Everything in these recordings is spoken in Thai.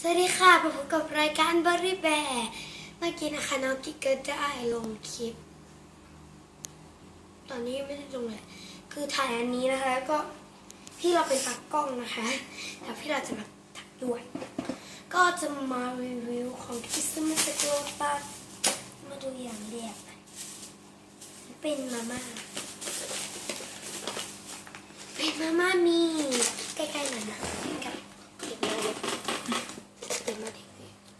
สวัสดีค่ะมาพบกับรายการบริแบร์เมื่อกี้นะคะน้องกิ๊กก็ได้ลงคลิป ตอนนี้ไม่ได้ลงเลยคือถ่ายอันนี้นะคะก็พี่เราเป็นตากล้องนะคะแล้วพี่เราจะมาถ่ายด้วย ก็จะมารีวิวของที่ซื้อมาจากโลตัสมาดูอย่างแรกเป็นมาม่าเป็นมาม่ามีใกล้ๆหน่อยนะกับเด็กมาเด็กเด็ก มาเด็ก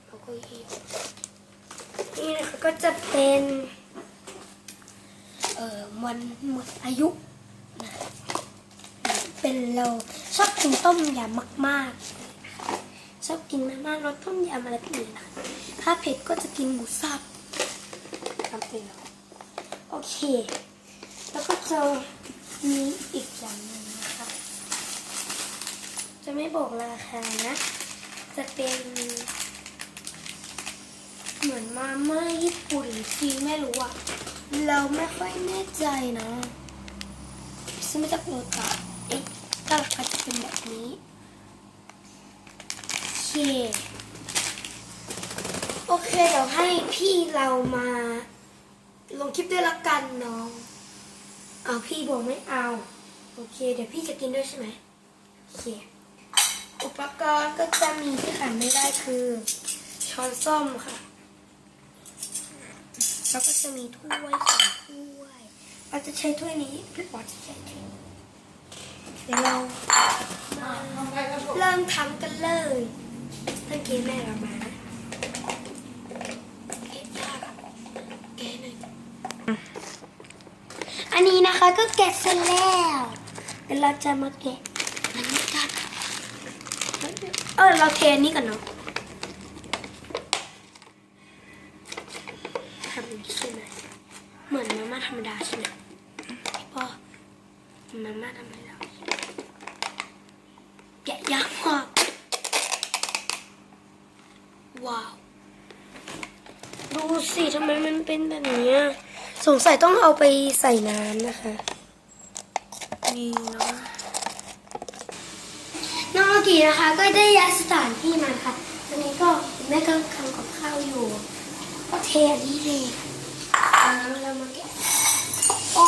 แล้วก็ยีนี่นะคะก็จะเป็น เอ่อวันหมดอายุนะเป็นเราชอบกินต้มยำมากๆ ชอบกินมาม่ารสต้มยำอะไรแบบนี้นะถ้าเผ็ดก็จะกินหมูสับทำเป็นแล้วโอเค แล้วก็จะมีอีกอย่างหนึ่งนะคะ จะไม่บอกราคานะ จะเป็น เหมือนมาม่าญี่ปุ่นหรือจีนไม่รู้อะเราไม่ค่อยแน่ใจนะซื้อมาจากโลตัสเอ๊ะก็ราคาจะเป็นแบบนี้โอเคโอเคเดี๋ยวให้พี่เรามา ลงคลิปด้วยละกันน้อง เอาพี่บอกไม่เอา โอเค เดี๋ยวพี่จะกินด้วยใช่ไหมโอเค ปกรณ์ก็จะมีที่ขาดไม่ได้คือ ช้อนส้อมค่ะ แล้วก็จะมีถ้วยสองถ้วยเราจะใช้ถ้วยนี้พี่ปอจะใช้ถ้วยนี้เดี๋ยวเรามาเริ่มทำกันเลยเมื่อกี้แม่เรามานะเก็บยากอะแกะหน่อยอันนี้นะคะก็แกะเสร็จแล้ว เดี๋ยวเราจะมาแกะอันนี้กัน เออเราเทนี้ก่อนเนาะทำอย่างนี้ใช่ไหมเหมือนมาม่าธรรมดาใช่ไหมพี่ปอมาม่าธรรมดาแกะยากมากว้าว ดูสิทำไมมันเป็นแบบนี้สงสัยต้องเอาไปใส่น้ำนะคะนี่เนาะ น้องโลกีนะคะ ก็ได้ย้ายสถานที่มาค่ะตอนนี้ก็แม่ก็ทำกับข้าวอยู่ ก็เทอันนี้เลยเอาน้ำเรามาแกะโอ้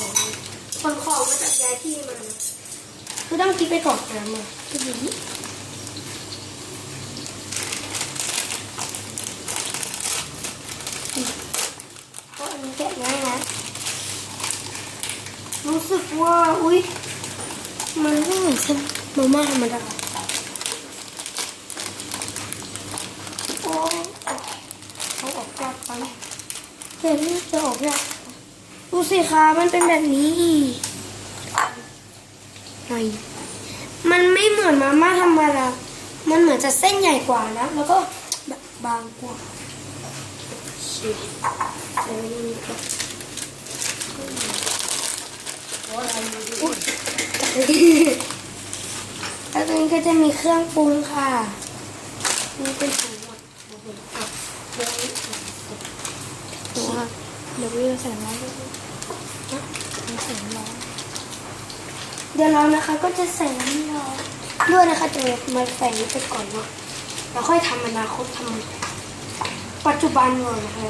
ของคนของมาจากย้ายที่มานะคือต้องคิดไปก่อนนะมาคืออย่างนี้เพราะอันนี้แกะง่ายนะรู้สึกว่า อุ๊ย มันไม่เหมือนเส้นมาม่าธรรมดาโอ้เอาออกยากไปเห็นจะออกยากดูสิคะมันเป็นแบบนี้อีกไงมันไม่เหมือนมาม่าธรรมดา มันเหมือนจะเส้นใหญ่กว่านะ แล้วก็บางกว่าเดี๋ยวนี้ก็ แล้วตรงนี้ก็จะมีเครื่องปรุงค่ะ นี่เป็นถุงหมดอะเดี๋ยวนี้ตัวเดี๋ยววิวใส่น้ำด้วยใส่น้ำเดี๋ยวเรานะคะก็จะใส่น้ำร้อนด้วยนะคะจะมาใส่นี้ไปก่อนเนาะแล้วค่อยทำอนาคตทำปัจจุบันก่อนนะคะ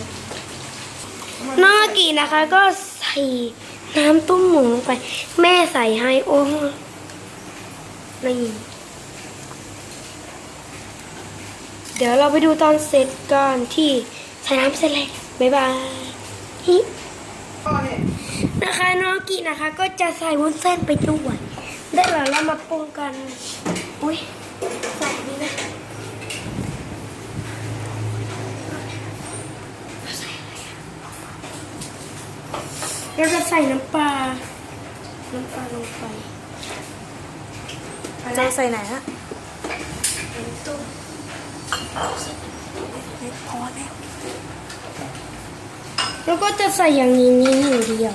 น้องอกีนะคะก็ใส่ น้ำต้มหมูลงไป แม่ใส่ให้โอ้นี่เดี๋ยวเราไปดูตอนเสร็จก่อนที่ใส่น้ำเสร็จเลยบ๊ายบายฮินะคะน้องกีนะคะ ก็จะใส่วุ้นเส้นไปด้วยได้แล้วเรามาปรุงกัน อุ้ยใส่อันนี้นะ เราจะใส่น้ำปลา น้ำปลาลงไปจะใส่ไหนฮะน้ำตุ้มพอแล้วแล้วก็จะใส่อย่างนี้นี้อย่างเดียว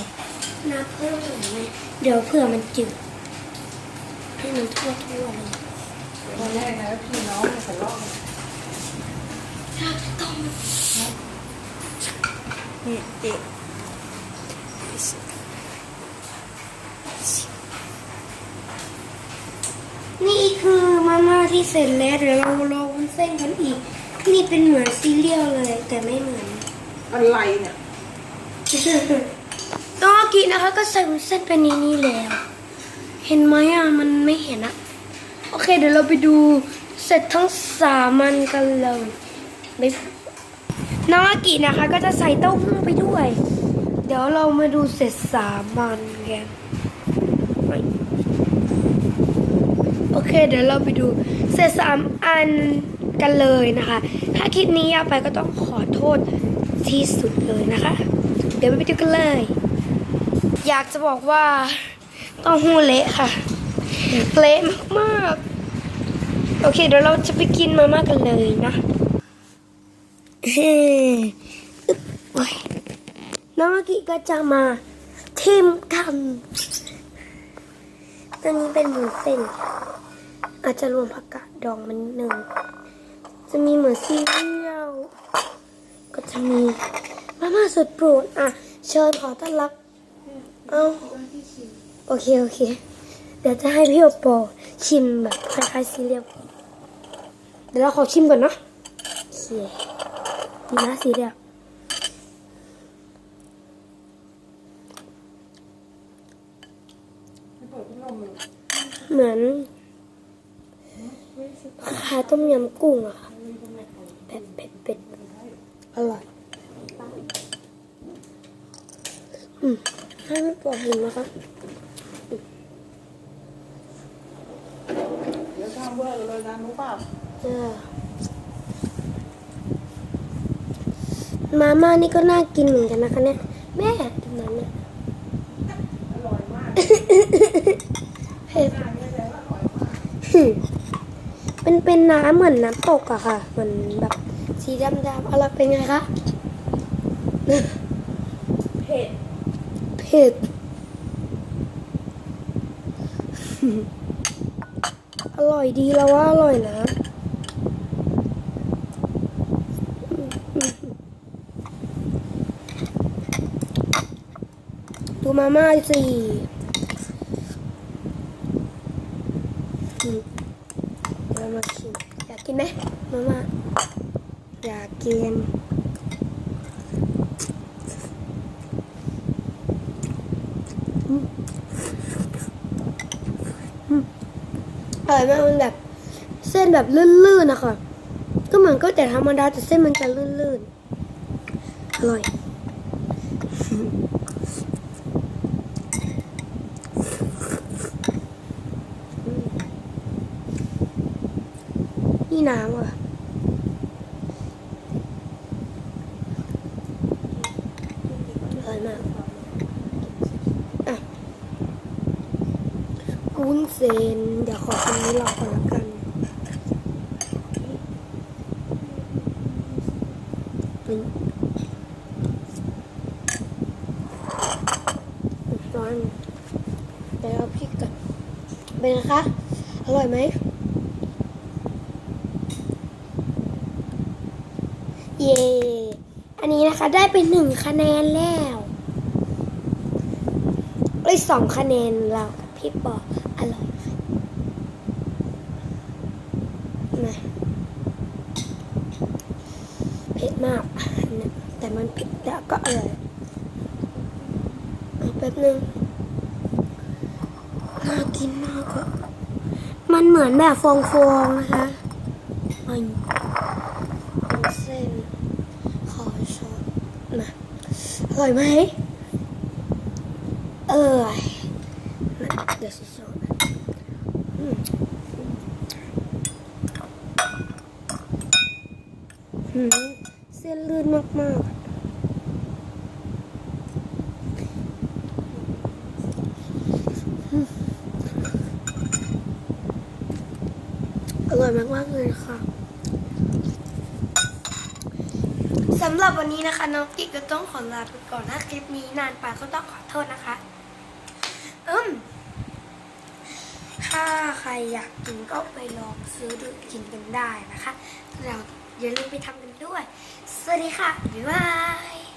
น้ำเพิ่มหน่อยไหมเดี๋ยวเผื่อมันจืด ให้มันทั่วทั่วๆเลยตอนแรกนะพี่น้องใส่รอบเราจะต้มนี่เด็ก นี่คือมาม่าที่เสร็จแล้วเดี๋ยวเราลองวุ้นเส้นกันอีก นี่เป็นเหมือนซีเรียลเลยแต่ไม่เหมือนอะไรเนี่ยน้องอากินะคะก็ใส่วุ้นเส้นไปในนี้แล้ว เห็นไหมอะมันไม่เห็นอะโอเค เดี๋ยวเราไปดูเสร็จทั้งสามมันกันเลยไม่น้องอากินะคะก็จะใส่เต้าหู้ไปด้วย เดี๋ยวเรามาดูเสร็จสามมันกันโอเค เดี๋ยวเราไปดูเสร็จสามอันกันเลยนะคะ ถ้าคลิปนี้ยาวไปก็ต้องขอโทษที่สุดเลยนะคะ เดี๋ยวไปดูกันเลย อยากจะบอกว่าเต้องหูเละค่ะ เละมากๆ โอเค เดี๋ยวเราจะไปกินมาม่ากันเลยนะเฮ้อึ๊บโอ้ย น้องอากิก็จะมาทิมกันตัวนี้เป็นหมูเส้น อาจจะรวมผักกาดดองมันนิดนึงจะมีเหมือนซีเรียลก็จะมีมาม่าสุดโปรดอะ เชิญขอต้อนรับ เอาโอเค โอเค เดี๋ยวจะให้พี่โอปอชิมแบบคล้ายๆซีเรียลเดี๋ยวเราขอชิมก่อนเนาะโอเคดีนะซีเรียล มือนคล้ายๆต้มยำกุ้งอะค่ะแบบเผ็ดๆอร่อยอืมให้ไม่ปอกหินนะคะเดี๋ยวทำเวอร์เลยนะรู้เปล่าเออมาม่านี่ก็น่ากินเหมือนกันนะคะเนี่ยแม่ดูมันเนี่ยอร่อยมากเผ็ด เป็นเป็นน้ำเหมือนน้ำตกอะค่ะเหมือนแบบสีดำๆอะไรเป็นไงคะเผ็ดเผ็ดอร่อยดีแล้วว่าอร่อยนะดูมาม่าสิอืมเรามาชิมอยา กินไหมมาม่าอยากกินอร่อยมากมันแบบเส้นแบบลื่นๆนะคะก็เหมือนก็แต่ธรรมดาแต่เส้นมันจะลื่นๆอร่อย นี่น้ำอะอร่อยมากอะวุ้นเส้นเดี๋ยวขอคนนี้รอก่อนละกันนี่ร้อนเดี๋ยวเอาพริกก่อนเป็นไงคะ อร่อยไหม เย่อันนี้นะคะได้ไปหนึ่งคะแนนแล้วเอ้ยสองคะแนนเรากับพี่ปออร่อยค่ะนะเผ็ดมากนะแต่มันเผ็ดแล้วก็อร่อยเอาแป๊บนึงน่ากินมากอะมันเหมือนแบบฟองๆนะคะมันเส้น ขอช้อนมาอ ร่อยไหม เออเดี๋ยวช้อนอืมหืมเส้นลื่นมากๆอืมอร่อยมากๆเลยค่ะ สำหรับวันนี้นะคะ น้องกิกก็ต้องขอลาไปก่อนนะคลิปนี้นานไปก็ต้องขอโทษนะคะ อืมถ้าใครอยากกินก็ไปลองซื้อดูกินกันได้นะคะ เราอย่าลืมไปทำกันด้วย สวัสดีค่ะ บ๊ายบาย